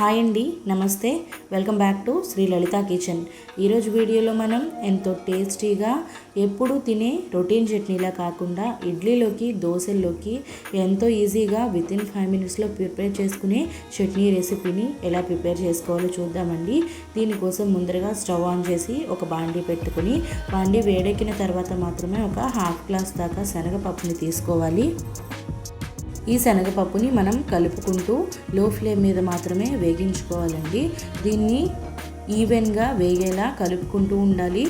Hi అండి నమస్తే. Welcome back to Sri Lalitha kitchen. ఈరోజు వీడియోలో మనం ఎంతో టేస్టీగా ఎప్పుడు తినే రొటీన్ చట్నీలా కాకుండా ఇడ్లీలోకి దోశల్లోకి ఎంతో ఈజీగా విత్ ఇన్ ఫైవ్ మినిట్స్లో ప్రిపేర్ చేసుకునే చట్నీ రెసిపీని ఎలా ప్రిపేర్ చేసుకోవాలో చూద్దామండి. దీనికోసం ముందరగా స్టవ్ ఆన్ చేసి ఒక బాండీ పెట్టుకుని బాండీ వేడెక్కిన తర్వాత మాత్రమే ఒక హాఫ్ గ్లాస్ దాకా శనగపప్పుని తీసుకోవాలి. ఈ శనగపప్పుని మనం కలుపుకుంటూ లో ఫ్లేమ్ మీద మాత్రమే వేగించుకోవాలండి. దీన్ని ఈవెన్గా వేగేలా కలుపుకుంటూ ఉండాలి.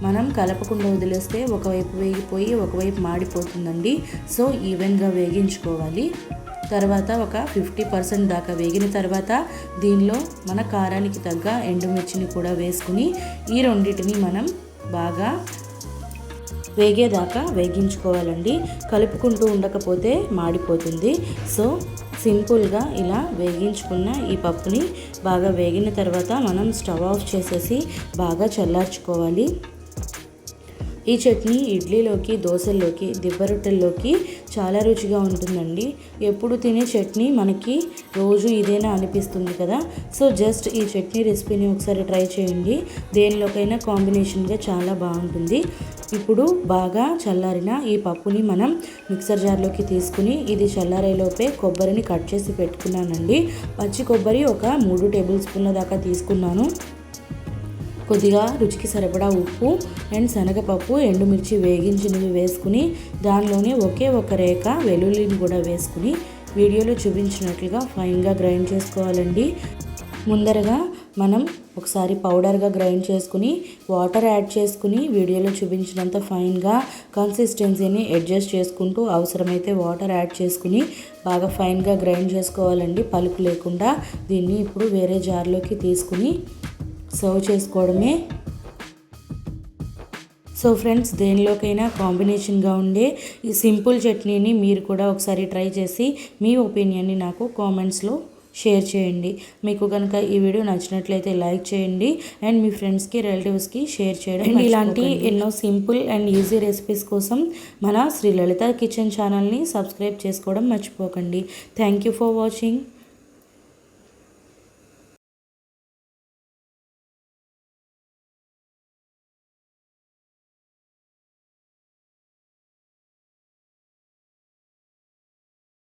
మనం కలపకుండా వదిలేస్తే ఒకవైపు వేగిపోయి ఒకవైపు మాడిపోతుందండి. సో ఈవెన్గా వేగించుకోవాలి. తర్వాత ఒక ఫిఫ్టీ పర్సెంట్ దాకా వేగిన తర్వాత దీనిలో మన కారానికి తగ్గ ఎండుమిర్చిని కూడా వేసుకుని ఈ రెండింటిని మనం బాగా వేగేదాకా వేగించుకోవాలండి. కలుపుకుంటూ ఉండకపోతే మాడిపోతుంది. సో సింపుల్గా ఇలా వేగించుకున్న ఈ పప్పుని బాగా వేగిన తర్వాత మనం స్టవ్ ఆఫ్ చేసేసి బాగా చల్లార్చుకోవాలి. ఈ చట్నీ ఇడ్లీలోకి దోశల్లోకి దిబ్బరొట్టెల్లోకి చాలా రుచిగా ఉంటుందండి. ఎప్పుడు తినే చట్నీ మనకి రోజు ఇదేనా అనిపిస్తుంది కదా. సో జస్ట్ ఈ చట్నీ రెసిపీని ఒకసారి ట్రై చేయండి. దేనిలోకైనా కాంబినేషన్గా చాలా బాగుంటుంది. ఇప్పుడు బాగా చల్లారిన ఈ పప్పుని మనం మిక్సర్ జార్లోకి తీసుకుని ఇది చల్లారేలోపే కొబ్బరిని కట్ చేసి పెట్టుకున్నానండి. పచ్చి కొబ్బరి ఒక మూడు టేబుల్ స్పూన్ల దాకా తీసుకున్నాను. కొద్దిగా రుచికి సరిపడా ఉప్పు అండ్ శనగపప్పు ఎండుమిర్చి వేగించినవి వేసుకుని దానిలోనే ఒకే ఒక రేఖ వెల్లుల్లిని కూడా వేసుకుని వీడియోలో చూపించినట్లుగా ఫైన్గా గ్రైండ్ చేసుకోవాలండి. ముందరగా మనం ఒకసారి పౌడర్గా గ్రైండ్ చేసుకుని వాటర్ యాడ్ చేసుకుని వీడియోలో చూపించినంత ఫైన్గా కన్సిస్టెన్సీని అడ్జస్ట్ చేసుకుంటూ అవసరమైతే వాటర్ యాడ్ చేసుకుని బాగా ఫైన్గా గ్రైండ్ చేసుకోవాలండి. పలుకు లేకుండా దీన్ని ఇప్పుడు వేరే జార్లోకి తీసుకుని సర్వ్ చేసుకోవడమే. సో ఫ్రెండ్స్ దేనిలోకైనా కాంబినేషన్గా ఉండే ఈ సింపుల్ చట్నీని మీరు కూడా ఒకసారి ట్రై చేసి మీ ఒపీనియన్ని నాకు కామెంట్స్లో షేర్ చేయండి. మీకు కనుక ఈ వీడియో నచ్చినట్లయితే లైక్ చేయండి అండ్ మీ ఫ్రెండ్స్కి రిలేటివ్స్కి షేర్ చేయడం అండ్ ఇలాంటి ఎన్నో సింపుల్ అండ్ ఈజీ రెసిపీస్ కోసం మన శ్రీ లలిత కిచెన్ ఛానల్ని సబ్స్క్రైబ్ చేసుకోవడం మర్చిపోకండి. Thank you for watching.